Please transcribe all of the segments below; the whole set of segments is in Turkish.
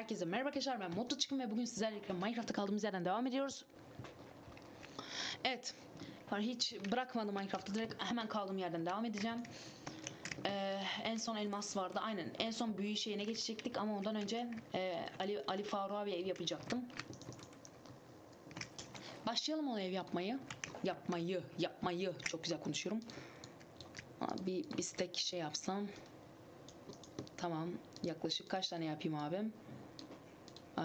Herkese merhaba arkadaşlar ben Mutlu Çıkın ve bugün sizlerle Minecraft'ta kaldığımız yerden devam ediyoruz. Evet. Hiç bırakmadım Minecraft'ta direkt hemen kaldığım yerden devam edeceğim. Ee, en son elmas vardı aynen en son büyü şeyine geçecektik ama ondan önce e, Ali, Ali Faruk'a bir ev yapacaktım. Başlayalım o ev yapmayı. Yapmayı, yapmayı çok güzel konuşuyorum. Bir, bir stack şey yapsam. Tamam. Yaklaşık kaç tane yapayım abim? Ee,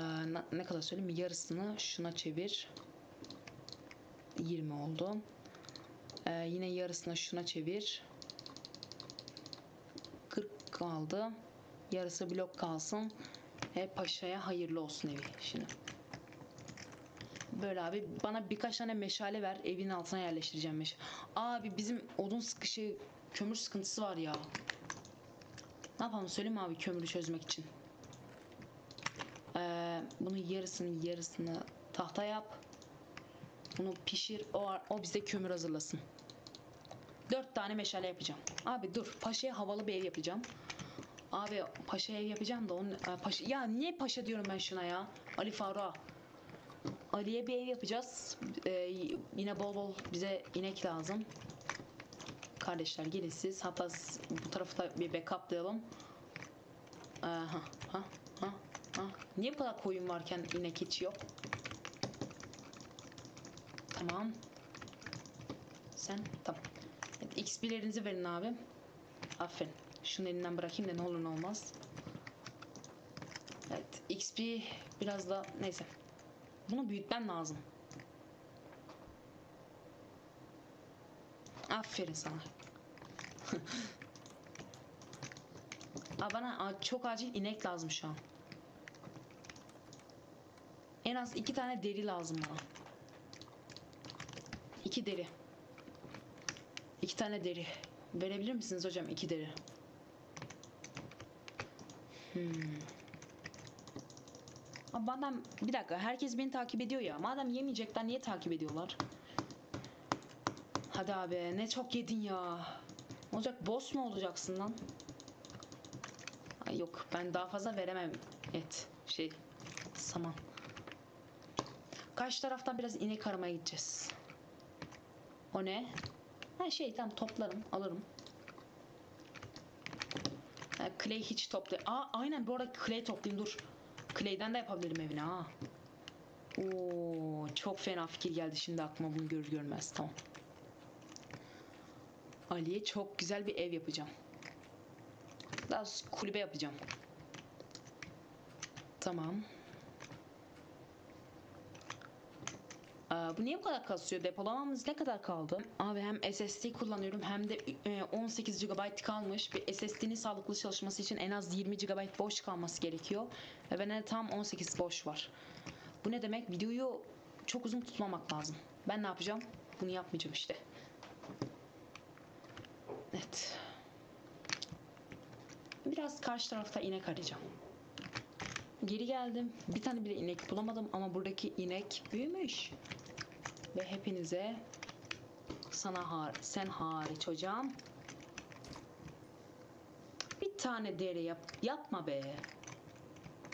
ne, kadar söyleyeyim? Yarısını şuna çevir. 20 oldu. Ee, yine yarısını şuna çevir. 40 kaldı. Yarısı blok kalsın. E, paşaya hayırlı olsun evi şimdi. Böyle abi bana birkaç tane meşale ver evin altına yerleştireceğim meşale. Abi bizim odun sıkışı kömür sıkıntısı var ya. Ne yapalım söyleyeyim abi kömürü çözmek için. Ee, bunun yarısını yarısını tahta yap. Bunu pişir. O, o bize kömür hazırlasın. Dört tane meşale yapacağım. Abi dur. Paşa'ya havalı bir ev yapacağım. Abi paşa ev yapacağım da onun e, paşa ya niye paşa diyorum ben şuna ya? Ali Faruk'a. Ali'ye bir ev yapacağız. Ee, yine bol bol bize inek lazım. Kardeşler gelin siz. Hatta bu tarafı da bir backuplayalım. Aha, ha, ha. Niye bu kadar koyun varken inek hiç yok? Tamam. Sen tamam. Evet, XP'lerinizi verin abi. Aferin. Şunu elinden bırakayım da ne olur ne olmaz. Evet XP biraz da neyse. Bunu büyütmem lazım. Aferin sana. Aa, bana çok acil inek lazım şu an. En az iki tane deri lazım bana. İki deri. İki tane deri. Verebilir misiniz hocam iki deri? Hmm. Abi madem bir dakika herkes beni takip ediyor ya. Madem yemeyecekler niye takip ediyorlar? Hadi abi ne çok yedin ya. Olacak boss mu olacaksın lan? Ay yok ben daha fazla veremem et şey saman. Karşı taraftan biraz inek aramaya gideceğiz. O ne? Ha şey tamam toplarım alırım. Clay hiç topla. Aa aynen bu arada clay toplayayım dur. Clay'den de yapabilirim evine ha. Oo çok fena fikir geldi şimdi aklıma bunu görür görmez tamam. Ali'ye çok güzel bir ev yapacağım. Daha kulübe yapacağım. Tamam. Bu niye bu kadar kasıyor? Depolamamız ne kadar kaldı? Abi hem SSD kullanıyorum hem de e, 18 GB kalmış. Bir SSD'nin sağlıklı çalışması için en az 20 GB boş kalması gerekiyor. Ve bende tam 18 boş var. Bu ne demek? Videoyu çok uzun tutmamak lazım. Ben ne yapacağım? Bunu yapmayacağım işte. Evet. Biraz karşı tarafta inek arayacağım. Geri geldim. Bir tane bile inek bulamadım ama buradaki inek büyümüş. Ve hepinize sana har sen hariç hocam. Bir tane dere yap yapma be.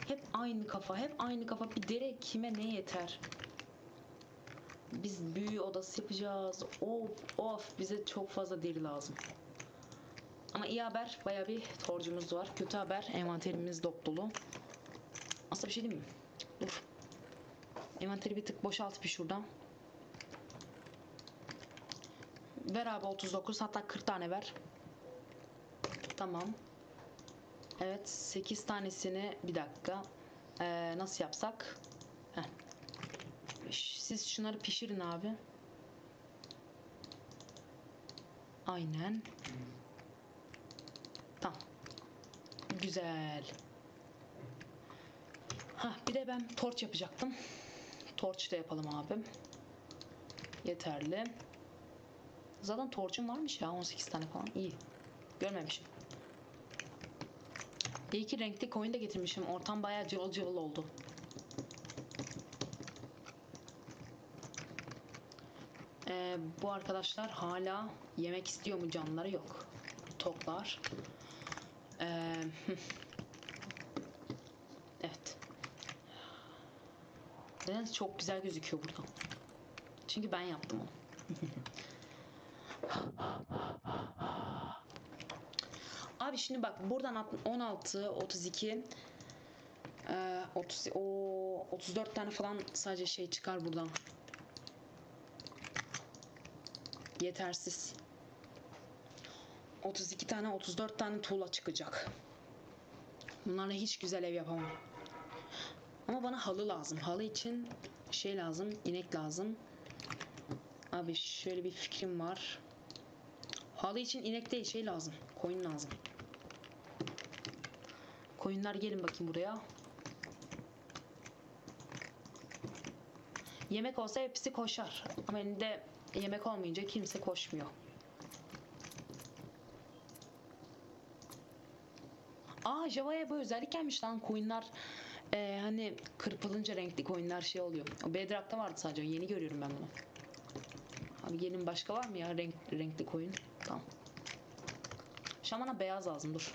Hep aynı kafa, hep aynı kafa. Bir dere kime ne yeter? Biz büyü odası yapacağız. Of of bize çok fazla deri lazım. Ama iyi haber baya bir torcumuz var. Kötü haber envanterimiz dop dolu. Aslında bir şey değil mi? Dur. Envanteri bir tık boşalt bir şuradan. Ver abi 39 hatta 40 tane ver. Tamam. Evet 8 tanesini bir dakika. Ee, nasıl yapsak? Heh. Siz şunları pişirin abi. Aynen. Tamam. Güzel. Ha bir de ben torç yapacaktım. Torç da yapalım abim. Yeterli. Zaten torçum varmış ya 18 tane falan. İyi. Görmemişim. İyi ki renkli koyun da getirmişim. Ortam bayağı cıvıl cıvıl oldu. Ee, bu arkadaşlar hala yemek istiyor mu canları yok. Toklar. Ee, evet. Neden çok güzel gözüküyor buradan. Çünkü ben yaptım onu. Abi şimdi bak buradan alt- 16, 32, eee, 30, o 34 tane falan sadece şey çıkar buradan. Yetersiz. 32 tane 34 tane tuğla çıkacak. Bunlarla hiç güzel ev yapamam. Ama bana halı lazım. Halı için şey lazım, inek lazım. Abi şöyle bir fikrim var. Halı için inek değil şey lazım. Koyun lazım. Koyunlar gelin bakayım buraya. Yemek olsa hepsi koşar. Ama elinde yemek olmayınca kimse koşmuyor. Aa Java'ya bu özellik gelmiş lan koyunlar eee, hani kırpılınca renkli koyunlar şey oluyor. O Bedrock'ta vardı sadece yeni görüyorum ben bunu. Abi gelin başka var mı ya renk, renkli koyun? Tamam. Şu an bana beyaz lazım dur.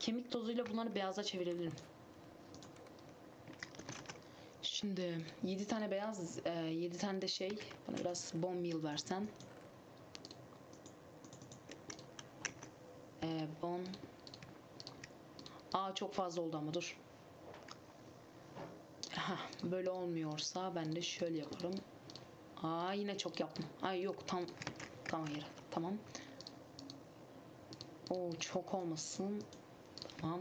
Kemik tozuyla bunları beyaza çevirebilirim. Şimdi 7 tane beyaz, 7 tane de şey. Bana biraz bone meal versen. Ee, bon. Aa çok fazla oldu ama dur. Aha, böyle olmuyorsa ben de şöyle yaparım. Aa yine çok yaptım. Ay yok tam tam hayır. Tamam. Oo çok olmasın. Tamam.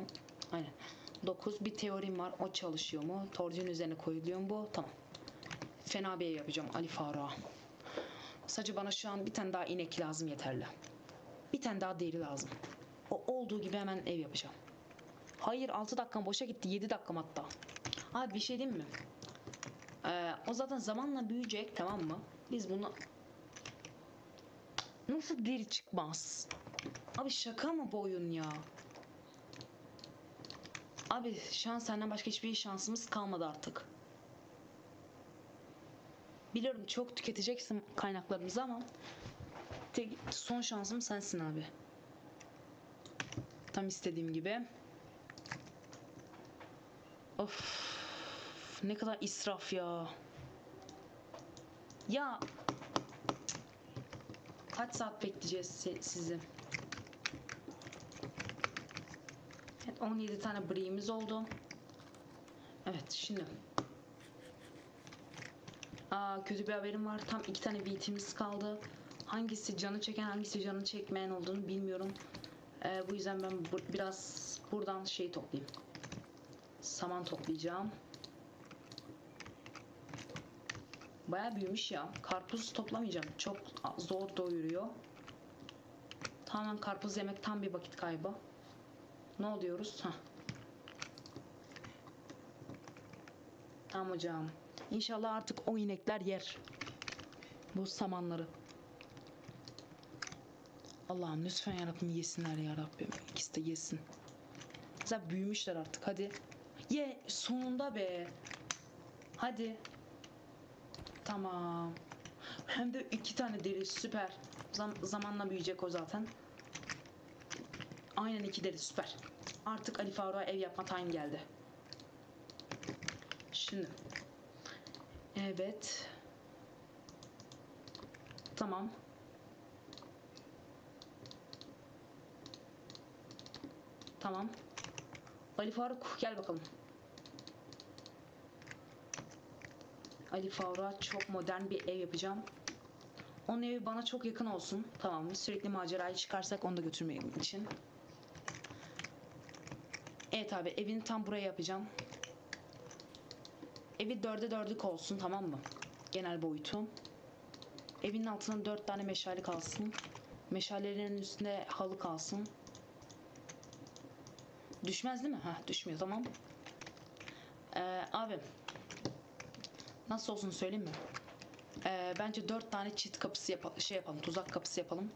Aynen. 9 bir teorim var. O çalışıyor mu? Torcun üzerine koyuluyor mu bu? Tamam. Fena bir yapacağım Ali Faruk'a. Sadece bana şu an bir tane daha inek lazım yeterli. Bir tane daha deri lazım. O olduğu gibi hemen ev yapacağım. Hayır 6 dakikam boşa gitti 7 dakikam hatta. Abi bir şey diyeyim mi? Ee, o zaten zamanla büyüyecek tamam mı? Biz bunu... Nasıl deri çıkmaz? Abi şaka mı bu oyun ya? Abi şu an senden başka hiçbir şansımız kalmadı artık. Biliyorum çok tüketeceksin kaynaklarımızı ama tek son şansım sensin abi. Tam istediğim gibi. Of. Ne kadar israf ya. Ya. Kaç saat bekleyeceğiz si- sizi? Evet, 17 tane briğimiz oldu. Evet şimdi. Aa, kötü bir haberim var. Tam iki tane beatimiz kaldı. Hangisi canı çeken hangisi canı çekmeyen olduğunu bilmiyorum. Ee, bu yüzden ben bu- biraz buradan şey toplayayım. Saman toplayacağım. Baya büyümüş ya. Karpuz toplamayacağım. Çok zor doyuruyor. Tamamen karpuz yemek tam bir vakit kaybı. Ne oluyoruz? Hah. Tamam hocam. İnşallah artık o inekler yer. Bu samanları. Allah'ım lütfen yarabbim yesinler ya Rabbim. İkisi de yesin. Mesela büyümüşler artık hadi. Ye sonunda be. Hadi. Tamam. Hem de iki tane deri süper. Zam- zamanla büyüyecek o zaten. Aynen iki deri süper. Artık Ali Faruk'a ev yapma time geldi. Şimdi. Evet. Tamam. Tamam. Ali Faruk gel bakalım. Ali Faruk'a çok modern bir ev yapacağım. Onun evi bana çok yakın olsun. Tamam mı? Sürekli maceraya çıkarsak onu da götürmeyeyim için. Evet abi evini tam buraya yapacağım. Evi dörde dördük olsun tamam mı? Genel boyutu. Evin altına dört tane meşale kalsın. Meşalelerin üstünde halı kalsın. Düşmez değil mi? Ha düşmüyor tamam. Ee, abi. Nasıl olsun söyleyeyim mi? Ee, bence dört tane çit kapısı yapalım. Şey yapalım. Tuzak kapısı yapalım.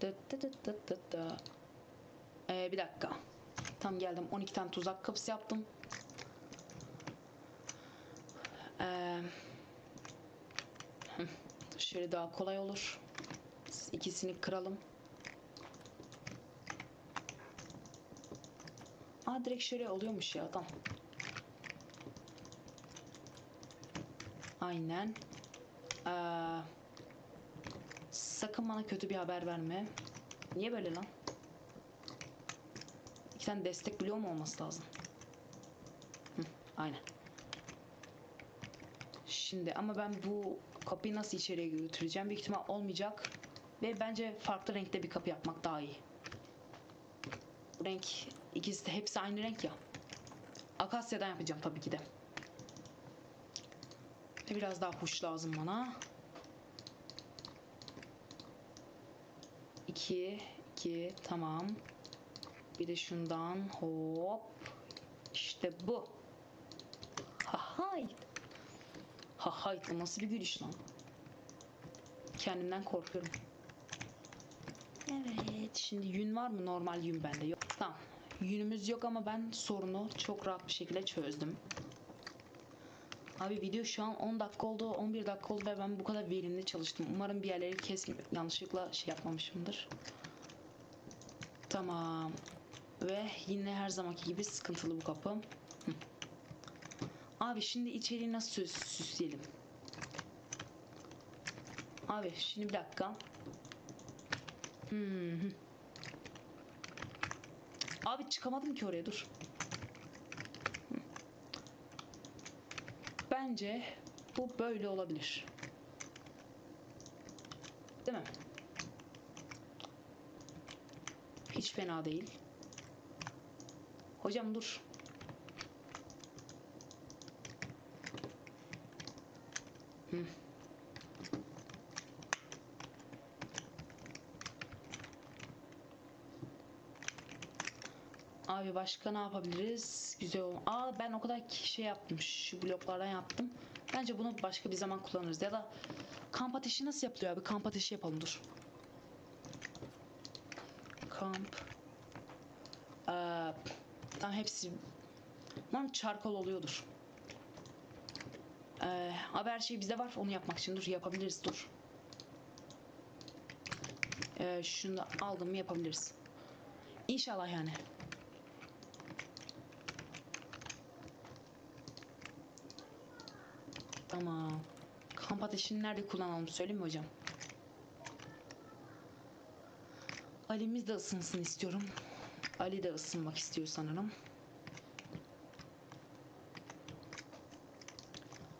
Dıt dıt dıt dıt dıt dı. Ee, bir dakika. Tam geldim. 12 tane tuzak kapısı yaptım. Ee, şöyle daha kolay olur. İkisini kıralım. Aa direkt şöyle oluyormuş ya tamam. Aynen. Ee, sakın bana kötü bir haber verme. Niye böyle lan? İki tane destek bloğu mu olması lazım? Hı, aynen. Şimdi ama ben bu kapıyı nasıl içeriye götüreceğim? Büyük ihtimal olmayacak. Ve bence farklı renkte bir kapı yapmak daha iyi. Bu renk ikisi de hepsi aynı renk ya. Akasyadan yapacağım tabii ki de. Biraz daha huş lazım bana. 2 2 tamam. Bir de şundan hop. İşte bu. Hahay. Hahay bu nasıl bir gülüş lan? Kendimden korkuyorum. Evet şimdi yün var mı? Normal yün bende yok. Tamam. Yünümüz yok ama ben sorunu çok rahat bir şekilde çözdüm. Abi video şu an 10 dakika oldu, 11 dakika oldu ve ben bu kadar verimli çalıştım. Umarım bir yerleri kes yanlışlıkla şey yapmamışımdır. Tamam. Ve yine her zamanki gibi sıkıntılı bu kapı. Hı. Abi şimdi içeriği nasıl süs süsleyelim? Abi şimdi bir dakika. Hmm. Abi çıkamadım ki oraya dur. Bence bu böyle olabilir. Değil mi? Hiç fena değil. Hocam dur. Hı. Abi başka ne yapabiliriz? Güzel ol. Aa ben o kadar şey yaptım. Şu bloklardan yaptım. Bence bunu başka bir zaman kullanırız. Ya da kamp ateşi nasıl yapılıyor abi? Kamp ateşi yapalım dur. Kamp. Ee, tam hepsi Umarım çarkol oluyordur. Ee, abi her şey bizde var. Onu yapmak için dur yapabiliriz dur. Ee, şunu da aldım mı yapabiliriz. İnşallah yani. Tamam. Kamp ateşini nerede kullanalım söyleyeyim mi hocam? Ali'miz de ısınsın istiyorum. Ali de ısınmak istiyor sanırım.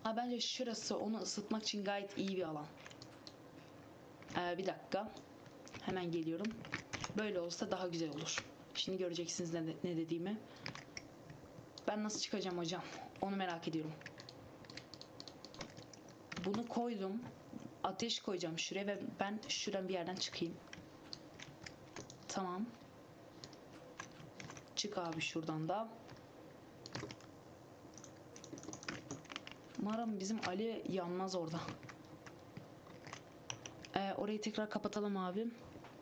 Ha bence şurası onu ısıtmak için gayet iyi bir alan. Ee, bir dakika. Hemen geliyorum. Böyle olsa daha güzel olur. Şimdi göreceksiniz ne, ne dediğimi. Ben nasıl çıkacağım hocam? Onu merak ediyorum. Bunu koydum. Ateş koyacağım şuraya ve ben şuradan bir yerden çıkayım. Tamam. Çık abi şuradan da. Umarım bizim Ali yanmaz orada. Ee, orayı tekrar kapatalım abi.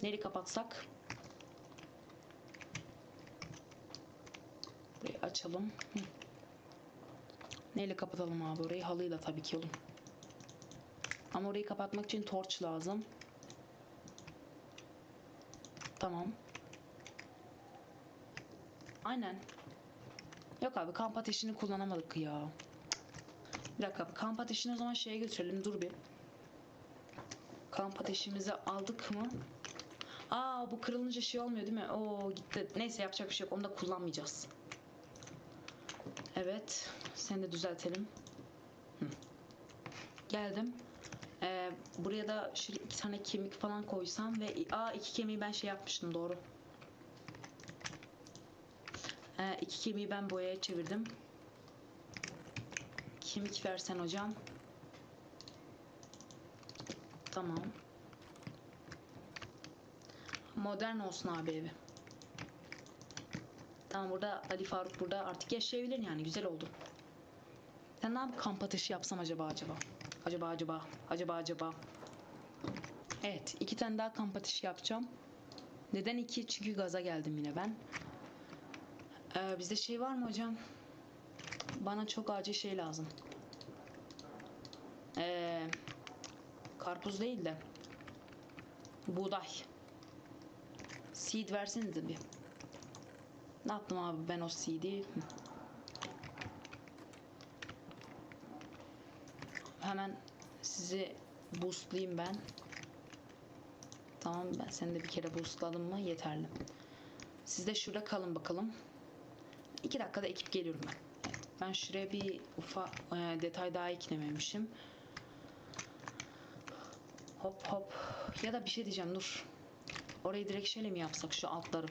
Neyi kapatsak? Burayı açalım. Hı. Neyle kapatalım abi orayı? Halıyla tabii ki oğlum. Ama orayı kapatmak için torç lazım. Tamam. Aynen. Yok abi kamp ateşini kullanamadık ya. Bir dakika kamp ateşini o zaman şeye götürelim dur bir. Kamp ateşimizi aldık mı? Aa bu kırılınca şey olmuyor değil mi? Oo gitti. Neyse yapacak bir şey yok. Onu da kullanmayacağız. Evet. Seni de düzeltelim. Hı. Geldim. Ee, buraya da şöyle iki tane kemik falan koysam ve aa iki kemiği ben şey yapmıştım doğru. Ee, iki kemiği ben boyaya çevirdim. Kemik versen hocam. Tamam. Modern olsun abi evi. Tamam burada Ali Faruk burada artık yaşayabilir yani güzel oldu. Sen ne yap kamp ateşi yapsam acaba acaba? Acaba acaba acaba acaba. Evet iki tane daha kamp ateşi yapacağım. Neden iki? Çünkü gaza geldim yine ben. Ee, bizde şey var mı hocam? Bana çok acil şey lazım. Ee, karpuz değil de buğday. Seed versenize bir. Ne yaptım abi ben o CD? Hemen sizi boostlayayım ben. Tamam ben seni de bir kere boostladım mı yeterli. Siz de şurada kalın bakalım. İki dakikada ekip geliyorum ben. Ben şuraya bir ufak e, detay daha eklememişim. Hop hop. Ya da bir şey diyeceğim dur. Orayı direkt şöyle mi yapsak şu altları?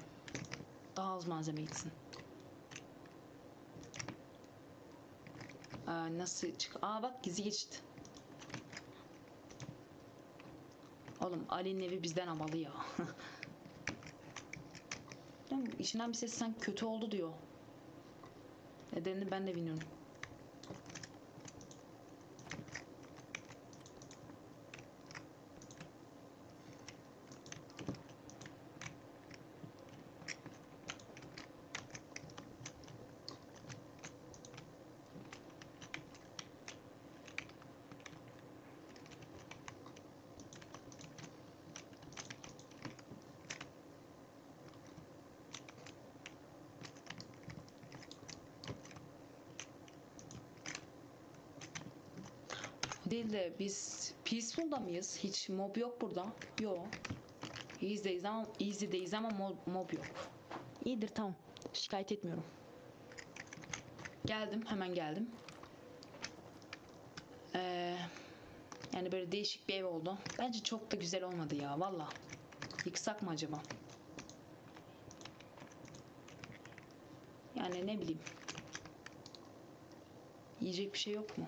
Daha az malzeme gitsin. Aa, nasıl çık? Aa bak gizli geçit. Oğlum Ali'nin evi bizden havalı ya. İçinden bir ses sen kötü oldu diyor. Nedenini ben de bilmiyorum. Değil de biz peaceful'da mıyız? Hiç mob yok burada. Yok. Easy'deyiz ama, easy'deyiz ama mob, mob yok. İyidir tamam. Şikayet etmiyorum. Geldim hemen geldim. Ee, yani böyle değişik bir ev oldu. Bence çok da güzel olmadı ya valla. Yıksak mı acaba? Yani ne bileyim. Yiyecek bir şey yok mu?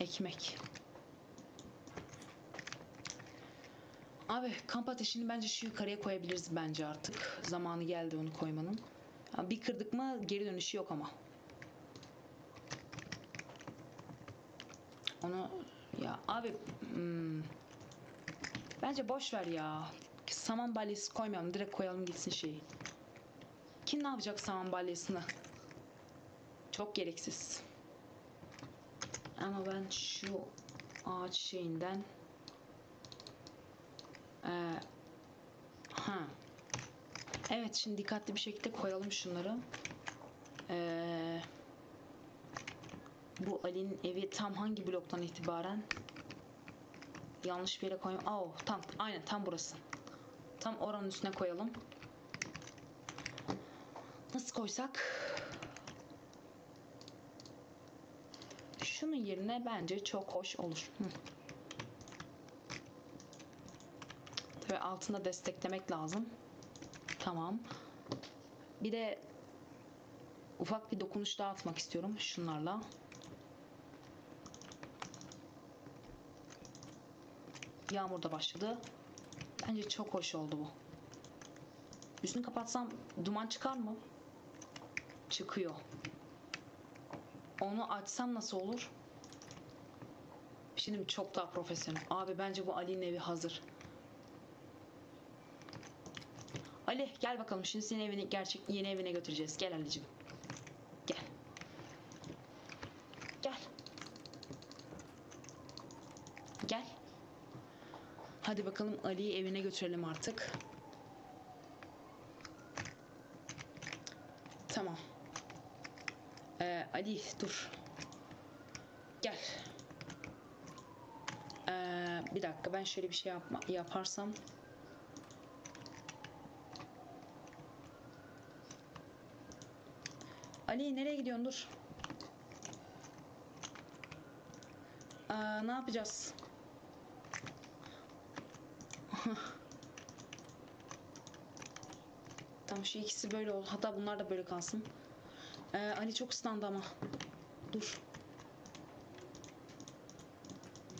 Ekmek. Abi kamp ateşini bence şu yukarıya koyabiliriz bence artık. Zamanı geldi onu koymanın. Bir kırdık mı geri dönüşü yok ama. Onu ya abi hmm, bence boş ver ya. Saman balyası koymayalım. Direkt koyalım gitsin şeyi. Kim ne yapacak saman balyasını? Çok gereksiz. Ama ben şu ağaç şeyinden Ee, ha. Evet şimdi dikkatli bir şekilde koyalım şunları. Ee, bu Ali'nin evi tam hangi bloktan itibaren? Yanlış bir yere koyayım. Aa, tam aynen tam burası. Tam oranın üstüne koyalım. Nasıl koysak? Şunun yerine bence çok hoş olur. Tabii altında desteklemek lazım. Tamam. Bir de ufak bir dokunuş daha atmak istiyorum şunlarla. Yağmur da başladı. Bence çok hoş oldu bu. Üstünü kapatsam duman çıkar mı? Çıkıyor. Onu açsam nasıl olur? Şimdi çok daha profesyonel. Abi bence bu Ali'nin evi hazır. Ali gel bakalım şimdi seni evine gerçek yeni evine götüreceğiz. Gel Ali'cim. Gel. Gel. Gel. Hadi bakalım Ali'yi evine götürelim artık. Tamam. Ee, Ali dur. Gel. Ee, bir dakika ben şöyle bir şey yapma, yaparsam. Ali nereye gidiyorsun dur. Aa, ne yapacağız? tamam şu ikisi böyle ol. Hatta bunlar da böyle kalsın. Ee, Ali çok ıslandı ama. Dur.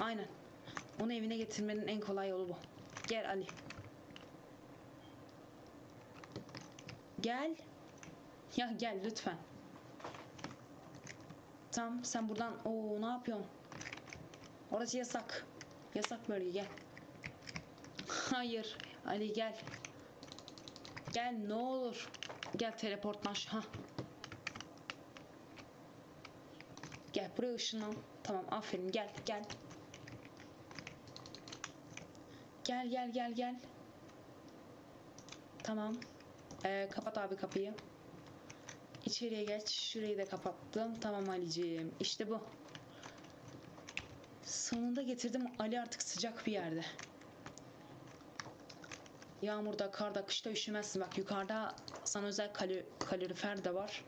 Aynen. Onu evine getirmenin en kolay yolu bu. Gel Ali. Gel. Ya gel lütfen. Tamam sen buradan o ne yapıyorsun? Orası yasak. Yasak bölge gel. Hayır. Ali gel. Gel ne olur. Gel teleportlaş. Ha. Gel buraya ışınlan. Tamam aferin gel gel. Gel gel gel gel. Tamam. Ee, kapat abi kapıyı. İçeriye geç. Şurayı da kapattım. Tamam Ali'ciğim. İşte bu. Sonunda getirdim. Ali artık sıcak bir yerde. Yağmurda, karda, kışta üşümezsin. Bak yukarıda sana özel kalorifer de var.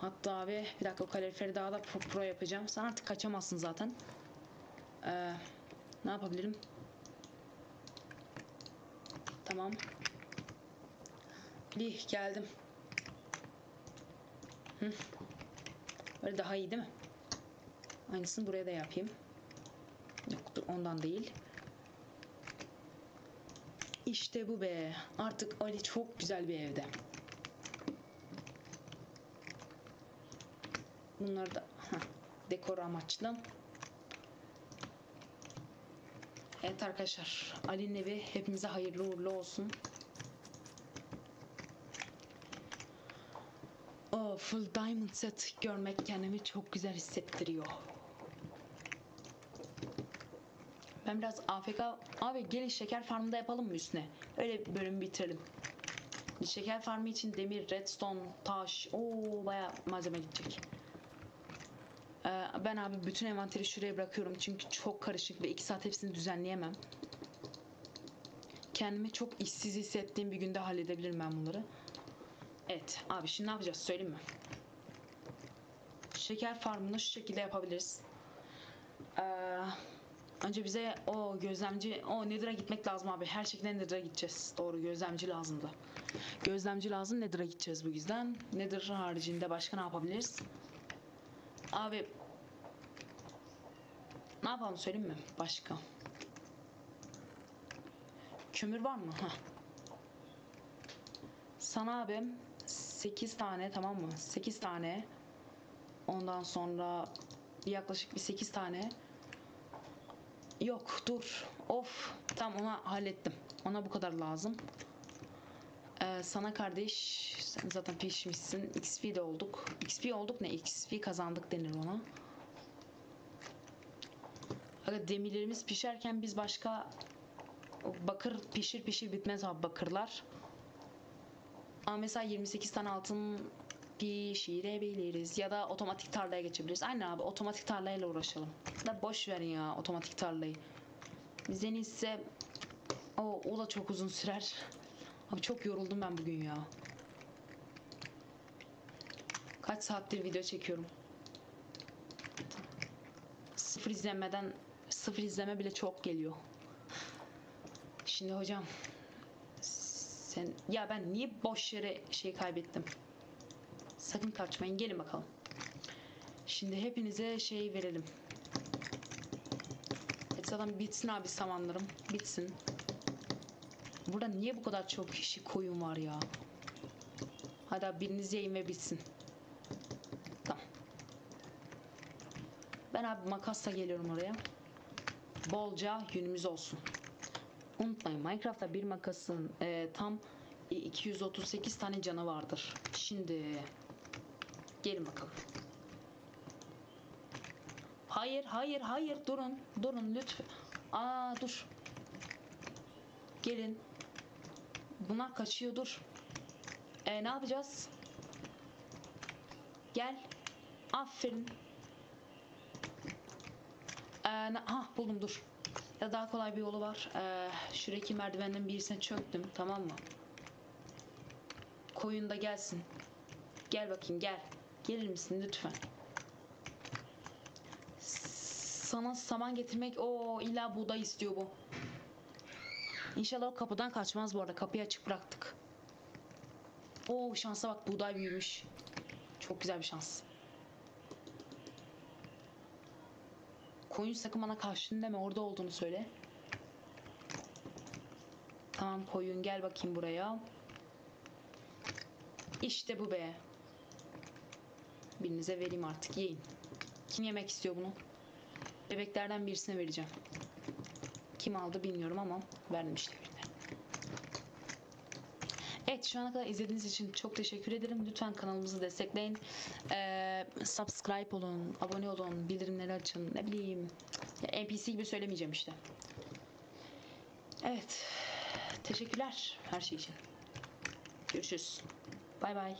Hatta abi bir dakika o kaloriferi daha da pro, pro yapacağım. Sen artık kaçamazsın zaten. Ee, ne yapabilirim? Tamam. İyi geldim. Hı. Böyle daha iyi değil mi? Aynısını buraya da yapayım. Yok dur ondan değil. İşte bu be. Artık Ali çok güzel bir evde. Bunları da dekor amaçlı. Evet arkadaşlar. Ali'nin evi hepimize hayırlı uğurlu olsun. O full diamond set görmek kendimi çok güzel hissettiriyor. Ben biraz AFK... Abi gelin şeker farmında yapalım mı üstüne? Öyle bölümü bitirelim. Şeker farmı için demir, redstone, taş... Oo baya malzeme gidecek. Ee, ben abi bütün envanteri şuraya bırakıyorum çünkü çok karışık ve iki saat hepsini düzenleyemem. Kendimi çok işsiz hissettiğim bir günde halledebilirim ben bunları. Evet abi şimdi ne yapacağız söyleyeyim mi? Şeker farmını şu şekilde yapabiliriz. Ee, önce bize o gözlemci, o Nether'a gitmek lazım abi. Her şekilde Nether'a gideceğiz. Doğru gözlemci lazımdı. Gözlemci lazım Nether'a gideceğiz bu yüzden. Nether haricinde başka ne yapabiliriz? Abi ne yapalım söyleyeyim mi? Başka. Kömür var mı? Heh. Sana abim 8 tane tamam mı? 8 tane. Ondan sonra yaklaşık bir 8 tane. Yok dur. Of. Tamam ona hallettim. Ona bu kadar lazım. Ee, sana kardeş sen zaten pişmişsin. XP de olduk. XP olduk ne? XP kazandık denir ona. Demirlerimiz pişerken biz başka bakır pişir pişir bitmez abi bakırlar. Ama mesela 28 tane altın pişirebiliriz ya da otomatik tarlaya geçebiliriz. Aynen abi otomatik tarlayla uğraşalım. Da boş verin ya otomatik tarlayı. Biz en iyisi o, o da çok uzun sürer. Abi çok yoruldum ben bugün ya. Kaç saattir video çekiyorum. Sıfır izlenmeden sıfır izleme bile çok geliyor. Şimdi hocam sen ya ben niye boş yere şey kaybettim? Sakın kaçmayın gelin bakalım. Şimdi hepinize şey verelim. Evet zaten bitsin abi samanlarım. Bitsin. Burada niye bu kadar çok kişi koyun var ya? Hadi biriniz yayın ve bitsin. Tamam. Ben abi makasla geliyorum oraya. Bolca yünümüz olsun. Unutmayın Minecraft'ta bir makasın e, tam 238 tane canı vardır. Şimdi gelin bakalım. Hayır, hayır, hayır. Durun, durun lütfen. Aa dur. Gelin. Bunlar kaçıyor dur. E, ne yapacağız? Gel. Aferin. Ee, ha buldum dur. Ya daha kolay bir yolu var. Ee, şuradaki merdivenden birisine çöktüm tamam mı? Koyun da gelsin. Gel bakayım gel. Gelir misin lütfen? Sana saman getirmek o illa buğday istiyor bu. İnşallah o kapıdan kaçmaz bu arada. Kapıyı açık bıraktık. Oo şansa bak buğday büyümüş. Çok güzel bir şans. Koyun sakın bana kaçtın deme orada olduğunu söyle. Tamam koyun gel bakayım buraya. İşte bu be. Birinize vereyim artık yiyin. Kim yemek istiyor bunu? Bebeklerden birisine vereceğim. Kim aldı bilmiyorum ama birine. Evet şu ana kadar izlediğiniz için çok teşekkür ederim. Lütfen kanalımızı destekleyin. Ee, subscribe olun, abone olun, bildirimleri açın. Ne bileyim. NPC gibi söylemeyeceğim işte. Evet. Teşekkürler her şey için. Görüşürüz. Bay bay.